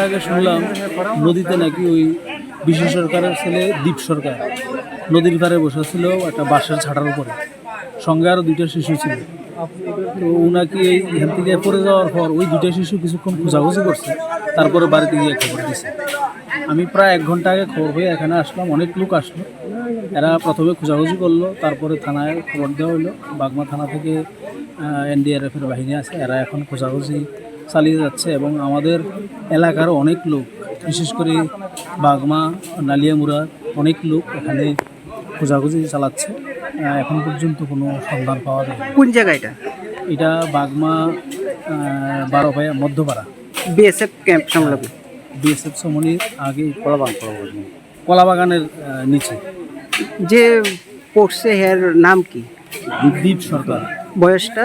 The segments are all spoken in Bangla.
আগে শুনলাম নদীতে নাকি ওই বিশ্ব সরকারের ছেলে দ্বীপ সরকার নদীর ধারে বসেছিল একটা বাঁশের ছাটার উপরে। সঙ্গে আরও দুইটা শিশু ছিল। তো উনাকে এই এখান থেকে পড়ে যাওয়ার পর ওই দুইটা শিশু কিছুক্ষণ খোঁজাখুঁজি করছে, তারপরে বাড়িতে গিয়ে খবর দিছে। আমি প্রায় এক ঘণ্টা আগে খবর হয়ে এখানে আসলাম, অনেক লোক আসলো। এরা প্রথমে খোঁজাখুঁজি করল, তারপরে থানায় খবর দেওয়া হলো। বাগমা থানা থেকে এনডিআরএফের বাহিনী আছে, এরা এখন খোঁজাখুঁজি চালিয়ে যাচ্ছে এবং আমাদের এলাকার অনেক লোক বিশেষ করে বাগমা নালিয়ামুড়া অনেক লোক এখানে খোঁজাখুঁজি চালাচ্ছে। এখন পর্যন্ত কোনো সন্ধান পাওয়া যায় কোন জায়গা এটা? এটা বাগমা বারো ভাইয়া মধ্যপাড়া। বিএসএফ ক্যাম্প সংলগ্ন? বিএসএফ সমনির আগে কলাবাগান কলাবাগানের নিচে। যে পড়ছে হের নাম কি? দ্বীপ সরকার। বয়সটা?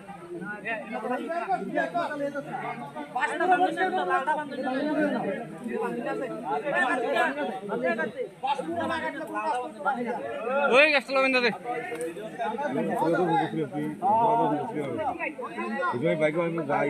nine। গেছিল পড়ে বাইক যাই